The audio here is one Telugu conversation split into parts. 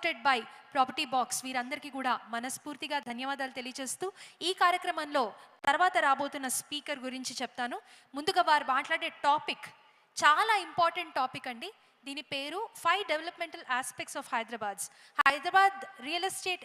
సపోర్టెడ్ బై ప్రాపర్టీ బాక్స్ వీరందరికీ కూడా మనస్ఫూర్తిగా ధన్యవాదాలు తెలియజేస్తూ ఈ కార్యక్రమంలో తర్వాత రాబోతున్న స్పీకర్ గురించి చెప్తాను. ముందుగా వారు మాట్లాడే టాపిక్ చాలా ఇంపార్టెంట్ టాపిక్ అండి. దీని పేరు five developmental aspects of Hyderabad's Hyderabad real estate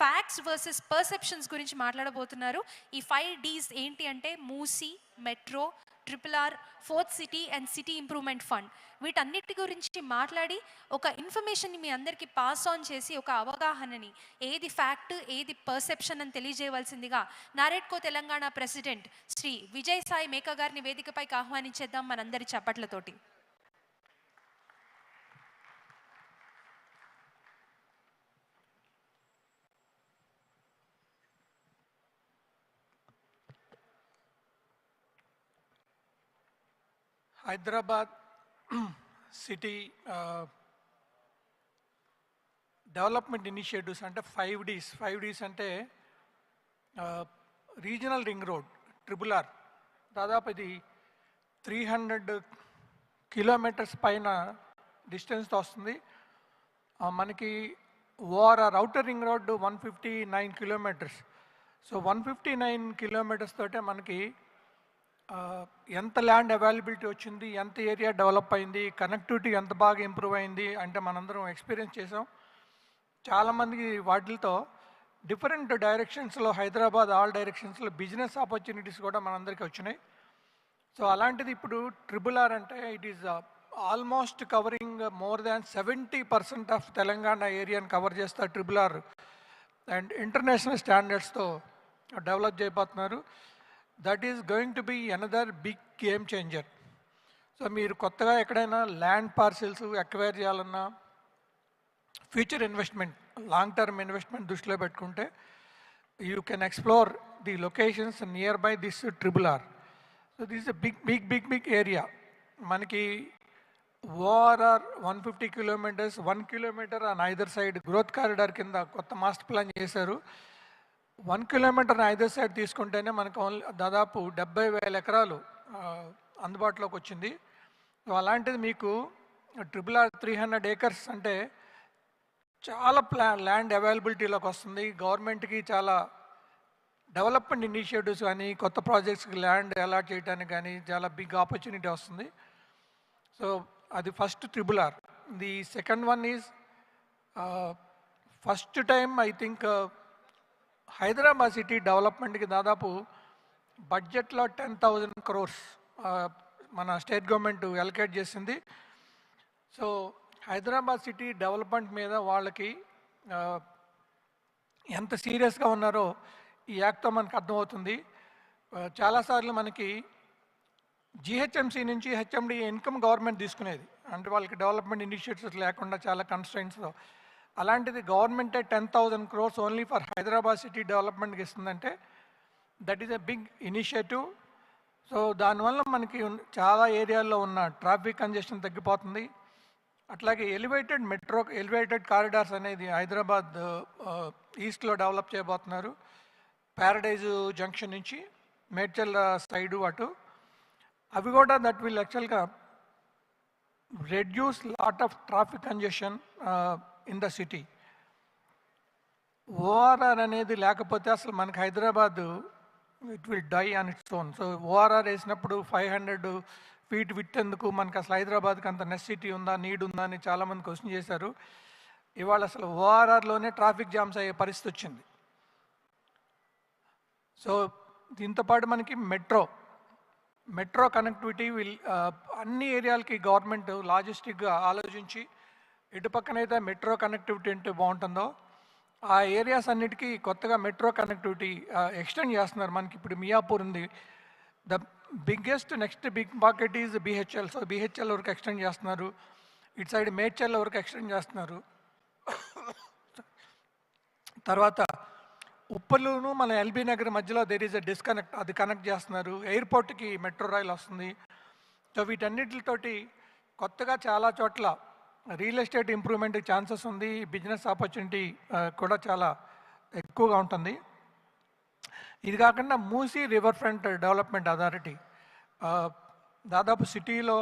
facts versus perceptions గురించి మాట్లాడబోతున్నారు. ఈ ఫైవ్ డీస్ ఏంటి అంటే Musi metro triple R fourth city and city improvement fund వీటన్నిటి గురించి మాట్లాడి ఒక ఇన్ఫర్మేషన్ని మీ అందరికీ పాస్ ఆన్ చేసి ఒక అవగాహనని ఏది ఫ్యాక్ట్ ఏది పర్సెప్షన్ అని తెలియజేయవలసిందిగా నారెడ్కో తెలంగాణ ప్రెసిడెంట్ శ్రీ విజయ్ సాయి మేకా గారిని వేదికపైకి ఆహ్వానించేద్దాం మనందరి చప్పట్లతోటి. హైదరాబాద్ సిటీ డెవలప్మెంట్ ఇనిషియేటివ్స్ అంటే ఫైవ్ డీస్. ఫైవ్ డీస్ అంటే regional ring road triple R. దాదాపు ఇది త్రీ హండ్రెడ్ కిలోమీటర్స్ పైన డిస్టెన్స్తో వస్తుంది. ఆ, మనకి ORR outer ring road one fifty nine kilometres. So one fifty nine kilometres తోటే మనకి ఎంత ల్యాండ్ అవైలబిలిటీ వచ్చింది ఎంత ఏరియా డెవలప్ అయింది కనెక్టివిటీ ఎంత బాగా ఇంప్రూవ్ అయింది అంటే మనందరం ఎక్స్పీరియన్స్ చేసాం చాలామందికి వాటితో డిఫరెంట్ డైరెక్షన్స్లో హైదరాబాద్ ఆల్ డైరెక్షన్స్లో బిజినెస్ ఆపర్చునిటీస్ కూడా మనందరికీ వచ్చినాయి. సో అలాంటిది ఇప్పుడు ట్రిబుల్ ఆర్ అంటే it is almost covering more than seventy percent of Telangana ఏరియాని కవర్ చేస్తారు ట్రిబుల్ ఆర్. అండ్ ఇంటర్నేషనల్ స్టాండర్డ్స్తో డెవలప్ చేయబోతున్నారు. That is going to be another big game changer so మీరు కొత్తగా ఎక్కడైనా ల్యాండ్ పార్సిల్స్ ఎక్వైర్ చేయాలన్నా future investment long term investment దృష్టిలో పెట్టుకుంటే you can explore the locations near by this triple R so this a big big big big area మనకి ORR one fifty kilometres one kilometre on either side growth corridor కింద కొత్త మాస్టర్ ప్లాన్ చేశారు. వన్ కిలోమీటర్ ఐదర్ సైడ్ తీసుకుంటేనే మనకు ఓన్లీ దాదాపు డెబ్బై వేల ఎకరాలు అందుబాటులోకి వచ్చింది. సో అలాంటిది మీకు triple R three hundred acres అంటే చాలా ప్లా ల్యాండ్ అవైలబిలిటీలోకి వస్తుంది. గవర్నమెంట్కి చాలా డెవలప్మెంట్ ఇనిషియేటివ్స్ కానీ కొత్త ప్రాజెక్ట్స్కి ల్యాండ్ అలాట్ చేయడానికి కానీ చాలా బిగ్ ఆపర్చునిటీ వస్తుంది. సో అది first triple R the second one is first time I think Hyderabad city డెవలప్మెంట్కి దాదాపు బడ్జెట్లో టెన్ థౌజండ్ క్రోర్స్ మన స్టేట్ గవర్నమెంట్ ఎలకేట్ చేసింది. సో హైదరాబాద్ సిటీ డెవలప్మెంట్ మీద వాళ్ళకి ఎంత సీరియస్గా ఉన్నారో ఈ యాక్ట్తో మనకు అర్థమవుతుంది. చాలాసార్లు మనకి జిహెచ్ఎంసీ నుంచి హెచ్ఎండి ఇన్కమ్ గవర్నమెంట్ తీసుకునేది. అంటే వాళ్ళకి డెవలప్మెంట్ ఇనిషియేటివ్స్ లేకుండా చాలా కన్స్ట్రైంట్స్తో అలాంటిది గవర్నమెంటే ten thousand crores only for Hyderabad city డెవలప్మెంట్కి ఇస్తుందంటే that is a big initiative. So దానివల్ల మనకి చాలా ఏరియాల్లో ఉన్న ట్రాఫిక్ కంజెషన్ తగ్గిపోతుంది. అట్లాగే ఎలివేటెడ్ మెట్రో ఎలివేటెడ్ కారిడార్స్ అనేది హైదరాబాద్ ఈస్ట్లో డెవలప్ చేయబోతున్నారు. ప్యారడైజ్ జంక్షన్ నుంచి మేడ్చల్ సైడు అటు. అవి కూడా దట్ విల్ యాక్చువల్గా reduce lot of traffic congestion in the city. ORR అనేది లేకపోతే అసలు మనకి Hyderabad it will die on its own. So ORR వేసినప్పుడు ఫైవ్ హండ్రెడ్ ఫీట్ విట్టేందుకు మనకి అసలు హైదరాబాద్కి అంత నెసిటీ ఉందా నీడ్ ఉందా అని చాలామంది క్వశ్చన్ చేశారు. ఇవాళ అసలు ఓఆర్ఆర్లోనే ట్రాఫిక్ జామ్స్ అయ్యే పరిస్థితి వచ్చింది. సో దీంతోపాటు మనకి మెట్రో. మెట్రో కనెక్టివిటీ విల్ అన్ని ఏరియాలకి గవర్నమెంట్ లాజిస్టిక్గా ఆలోచించి ఇటు పక్కనైతే మెట్రో కనెక్టివిటీ అంటే బాగుంటుందో ఆ ఏరియాస్ అన్నిటికీ కొత్తగా మెట్రో కనెక్టివిటీ ఎక్స్టెండ్ చేస్తున్నారు. మనకి ఇప్పుడు మియాపూర్ ఉంది. The biggest next big market is BHEL. So BHEL వరకు ఎక్స్టెండ్ చేస్తున్నారు. ఇటు సైడ్ మేడ్చల్ వరకు ఎక్స్టెండ్ చేస్తున్నారు. తర్వాత ఉప్పలును మన ఎల్బీ నగర్ మధ్యలో దేర్ ఈజ్ అ డిస్కనెక్ట్ అది కనెక్ట్ చేస్తున్నారు. ఎయిర్పోర్ట్కి మెట్రో రైల్ వస్తుంది. సో వీటన్నిటితోటి కొత్తగా చాలా చోట్ల రియల్ ఎస్టేట్ ఇంప్రూవ్మెంట్ ఛాన్సెస్ ఉంది. బిజినెస్ ఆపర్చునిటీ కూడా చాలా ఎక్కువగా ఉంటుంది. ఇది కాకుండా Musi river front development authority. దాదాపు సిటీలో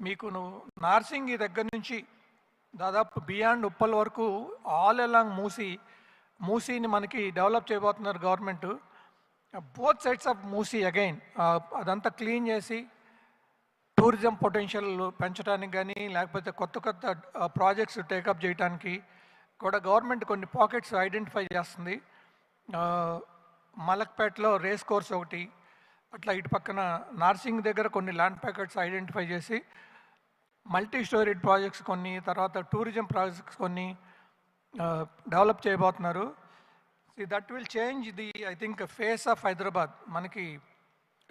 మీకు నువ్వు నార్సింగి దగ్గర నుంచి దాదాపు బియాండ్ ఉప్పల్ వరకు ఆల్ అలాంగ్ మూసీ మూసీని మనకి డెవలప్ చేయబోతున్నారు government. Both sides of Musi again అదంతా క్లీన్ చేసి టూరిజం పొటెన్షియల్ పెంచడానికి కానీ లేకపోతే కొత్త కొత్త ప్రాజెక్ట్స్ టేకప్ చేయడానికి కూడా గవర్నమెంట్ కొన్ని పాకెట్స్ ఐడెంటిఫై చేస్తుంది. మలక్పేటలో రేస్ కోర్స్ ఒకటి అట్లా ఇటు పక్కన నార్సింగ్ దగ్గర కొన్ని ల్యాండ్ ప్యాకెట్స్ ఐడెంటిఫై చేసి మల్టీ స్టోరీడ్ ప్రాజెక్ట్స్ కొన్ని తర్వాత టూరిజం ప్రాజెక్ట్స్ కొన్ని డెవలప్ చేయబోతున్నారు. That will change the I think face of Hyderabad. మనకి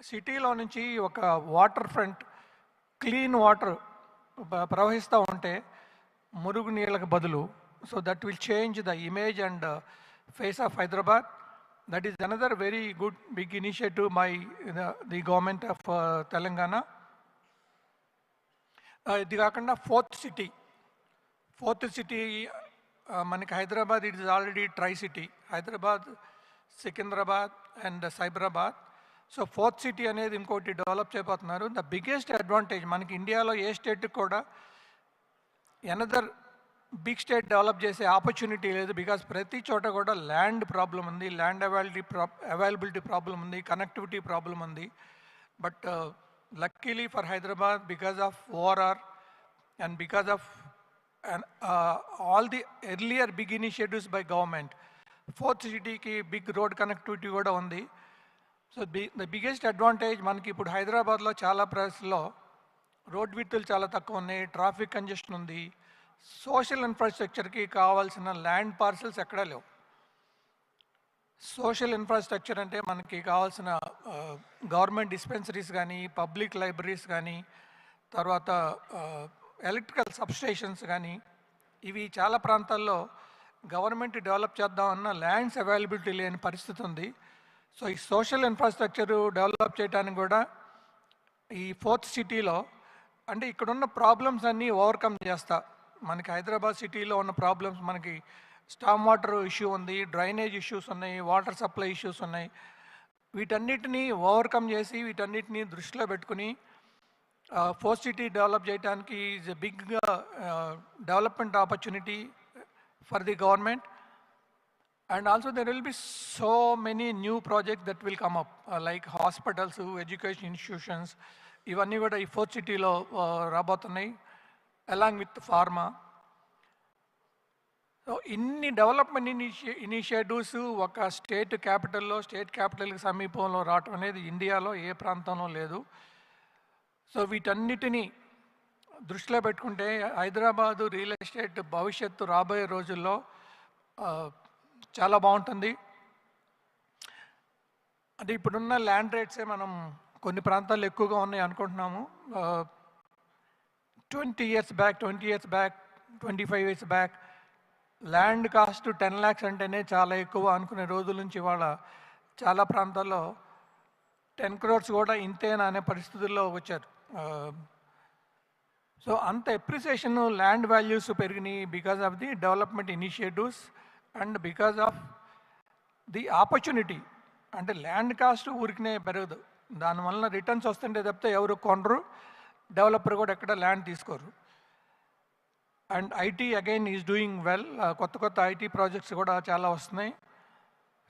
సిటీలో నుంచి ఒక వాటర్ ఫ్రంట్ క్లీన్ వాటర్ ప్రవహిస్తూ ఉంటే మురుగు నీళ్ళకు బదులు so that will change the image and face of Hyderabad that is another very good big initiative by the government of Telangana ఇది కాకుండా ఫోర్త్ సిటీ ఫోర్త్ సిటీ మనకి Hyderabad it is already tri city Hyderabad Secunderabad and Cyberabad so fourth city అనేది ఇంకోటి డెవలప్ చేయబోతున్నారు. ద బిగ్గెస్ట్ అడ్వాంటేజ్ మనకి ఇండియాలో ఏ స్టేట్ కూడా ఎనదర్ బిగ్ స్టేట్ డెవలప్ చేసే ఆపర్చునిటీ లేదు. బికాస్ ప్రతి చోట కూడా ల్యాండ్ ప్రాబ్లం ఉంది. ల్యాండ్ అవైలబిలిటీ ప్రా అవైలబిలిటీ ప్రాబ్లం ఉంది. కనెక్టివిటీ ప్రాబ్లం ఉంది. But uh, luckily for Hyderabad because of ORR and because of uh, all the earlier big initiatives by government. Fourth సిటీకి బిగ్ రోడ్ కనెక్టివిటీ కూడా ఉంది. So be the biggest advantage మనకి ఇప్పుడు హైదరాబాద్లో చాలా ప్లేస్లో రోడ్ విత్తులు చాలా తక్కువ ఉన్నాయి ట్రాఫిక్ కంజెషన్ ఉంది. సోషల్ ఇన్ఫ్రాస్ట్రక్చర్కి కావాల్సిన ల్యాండ్ పార్సల్స్ ఎక్కడా లేవు. సోషల్ ఇన్ఫ్రాస్ట్రక్చర్ అంటే మనకి కావాల్సిన గవర్నమెంట్ డిస్పెన్సరీస్ కానీ పబ్లిక్ లైబ్రరీస్ కానీ తర్వాత ఎలక్ట్రికల్ సబ్స్టేషన్స్ కానీ ఇవి చాలా ప్రాంతాల్లో గవర్నమెంట్ డెవలప్ చేద్దామన్న ల్యాండ్స్ అవైలబిలిటీ లేని పరిస్థితి ఉంది. సో ఈ సోషల్ ఇన్ఫ్రాస్ట్రక్చర్ డెవలప్ చేయడానికి కూడా ఈ ఫోర్త్ సిటీలో అంటే ఇక్కడున్న ప్రాబ్లమ్స్ అన్నీ ఓవర్కమ్ చేస్తా. మనకి హైదరాబాద్ సిటీలో ఉన్న ప్రాబ్లమ్స్ మనకి స్టామ్ వాటర్ ఇష్యూ ఉంది డ్రైనేజ్ ఇష్యూస్ ఉన్నాయి వాటర్ సప్లై ఇష్యూస్ ఉన్నాయి. వీటన్నిటిని ఓవర్కమ్ చేసి వీటన్నిటిని దృష్టిలో పెట్టుకుని ఫోర్త్ సిటీ డెవలప్ చేయడానికి is a big development opportunity for the government. And also there will be so many new projects that will come up uh, like hospitals education institutions. ఇవన్నీ కూడా ఈ ఫోర్త్ సిటీలో uh, రాబోతున్నాయి అలాంగ్ విత్ ఫార్మా సో ఇన్ని డెవలప్మెంట్ ఇనిషి ఇనిషియేటివ్స్ ఒక స్టేట్ క్యాపిటల్లో స్టేట్ క్యాపిటల్కి సమీపంలో రావటం అనేది ఇండియాలో ఏ ప్రాంతంలో లేదు. సో వీటన్నిటినీ దృష్టిలో పెట్టుకుంటే హైదరాబాదు రియల్ ఎస్టేట్ భవిష్యత్తు రాబోయే రోజుల్లో uh, చాలా బాగుంటుంది. అంటే ఇప్పుడున్న ల్యాండ్ రేట్సే మనం కొన్ని ప్రాంతాల్లో ఎక్కువగా ఉన్నాయి అనుకుంటున్నాము. Twenty years back twenty years back twenty five years back land cost ten lakhs అంటేనే చాలా ఎక్కువ అనుకునే రోజుల నుంచి ఇవాళ చాలా ప్రాంతాల్లో టెన్ క్రోర్స్ కూడా ఇంతేనా అనే పరిస్థితుల్లో వచ్చారు. సో అంత ఎప్రిసియేషన్ ల్యాండ్ వాల్యూస్ పెరిగినాయి because of the development initiatives and because of the opportunity. అంటే ల్యాండ్ కాస్ట్ ఊరికినే పెరగదు. దానివల్ల రిటర్న్స్ వస్తుంటే తప్పితే ఎవరు కొనరు. డెవలపర్ కూడా ఎక్కడ ల్యాండ్ తీసుకోరు. And IT again is doing well. కొత్త కొత్త ఐటీ ప్రాజెక్ట్స్ కూడా చాలా వస్తున్నాయి.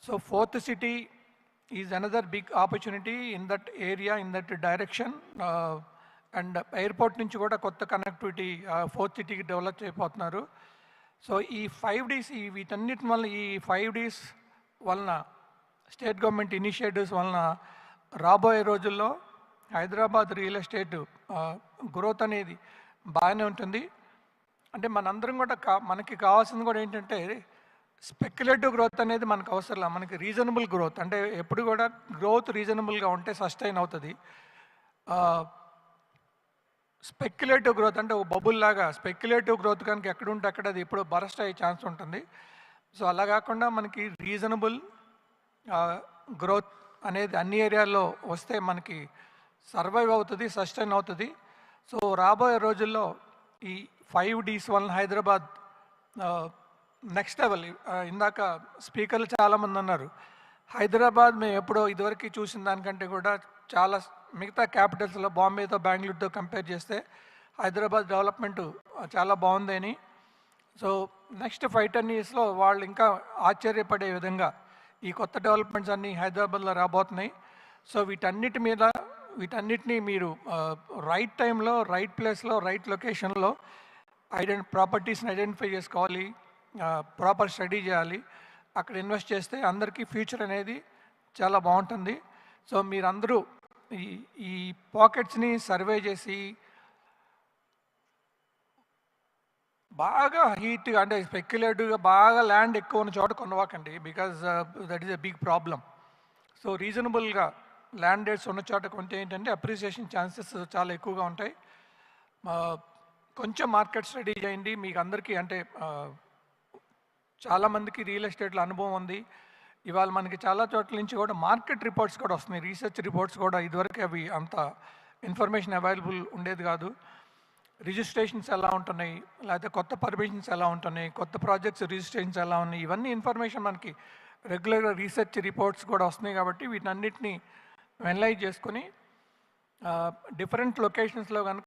So fourth city is another big opportunity in that area in that direction. And airport నుంచి కూడా కొత్త కనెక్టివిటీ ఫోర్త్ సిటీకి డెవలప్ చేయబోతున్నారు. సో ఈ ఫైవ్ డీస్ ఈ వీటన్నిటి వల్ల ఈ ఫైవ్ డీస్ వలన స్టేట్ గవర్నమెంట్ ఇనిషియేటివ్స్ వలన రాబోయే రోజుల్లో హైదరాబాద్ రియల్ ఎస్టేట్ గ్రోత్ అనేది బాగానే ఉంటుంది. అంటే మనందరం కూడా కా మనకి కావాల్సింది కూడా ఏంటంటే స్పెక్యులేటివ్ గ్రోత్ అనేది మనకు అవసరం మనకి రీజనబుల్ గ్రోత్ అంటే ఎప్పుడు కూడా గ్రోత్ రీజనబుల్గా ఉంటే సస్టైన్ అవుతుంది. స్పెక్యులేటివ్ గ్రోత్ అంటే ఒక బబుల్ లాగా స్పెక్యులేటివ్ గ్రోత్ కనుక ఎక్కడుంటే అక్కడ అది ఇప్పుడు బరస్ట్ అయ్యే ఛాన్స్ ఉంటుంది. సో అలా కాకుండా మనకి రీజనబుల్ గ్రోత్ అనేది అన్ని ఏరియాల్లో వస్తే మనకి సర్వైవ్ అవుతుంది సస్టైన్ అవుతుంది. సో రాబోయే రోజుల్లో ఈ ఫైవ్ డీస్ వలన హైదరాబాద్ నెక్స్ట్ లెవెల్ ఇందాక స్పీకర్లు చాలామంది అన్నారు. హైదరాబాద్ మేము ఎప్పుడో ఇదివరకు చూసిన దానికంటే కూడా చాలా మిగతా క్యాపిటల్స్లో బాంబేతో బెంగళూరుతో కంపేర్ చేస్తే హైదరాబాద్ డెవలప్మెంట్ చాలా బాగుందని. సో నెక్స్ట్ ఫైవ్ టెన్ ఇయర్స్లో వాళ్ళు ఇంకా ఆశ్చర్యపడే విధంగా ఈ కొత్త డెవలప్మెంట్స్ అన్నీ హైదరాబాద్లో రాబోతున్నాయి. సో వీటన్నిటి మీద వీటన్నిటిని మీరు రైట్ టైంలో రైట్ ప్లేస్లో రైట్ లొకేషన్లో ఐడెంటి ప్రాపర్టీస్ని ఐడెంటిఫై చేసుకోవాలి. ప్రాపర్ స్టడీ చేయాలి. అక్కడ ఇన్వెస్ట్ చేస్తే అందరికీ ఫ్యూచర్ అనేది చాలా బాగుంటుంది. సో మీరందరూ ఈ ఈ పాకెట్స్ని సర్వే చేసి బాగా హీట్గా అంటే స్పెక్యులేటివ్గా బాగా ల్యాండ్ ఎక్కువ ఉన్న చోట కొనవాకండి because that is a big problem so రీజనబుల్గా ల్యాండ్ రేట్స్ ఉన్న చోట కొంటే ఏంటంటే అప్రిసియేషన్ ఛాన్సెస్ చాలా ఎక్కువగా ఉంటాయి. కొంచెం మార్కెట్ స్టడీ చేయండి. మీకు అందరికీ అంటే uh, చాలామందికి రియల్ ఎస్టేట్లో అనుభవం ఉంది. ఇవాళ మనకి చాలా చోట్ల నుంచి కూడా మార్కెట్ రిపోర్ట్స్ కూడా వస్తున్నాయి. రీసెర్చ్ రిపోర్ట్స్ కూడా ఇదివరకు అవి అంత ఇన్ఫర్మేషన్ అవైలబుల్ ఉండేది కాదు. రిజిస్ట్రేషన్స్ ఎలా ఉంటున్నాయి? లేకపోతే కొత్త పర్మిషన్స్ ఎలా ఉంటున్నాయి? కొత్త ప్రాజెక్ట్స్ రిజిస్ట్రేషన్స్ ఎలా ఉన్నాయి? ఇవన్నీ ఇన్ఫర్మేషన్ మనకి రెగ్యులర్గా రీసెర్చ్ రిపోర్ట్స్ కూడా వస్తున్నాయి కాబట్టి వీటన్నిటిని అనలైజ్ చేసుకొని డిఫరెంట్ లొకేషన్స్లో కనుక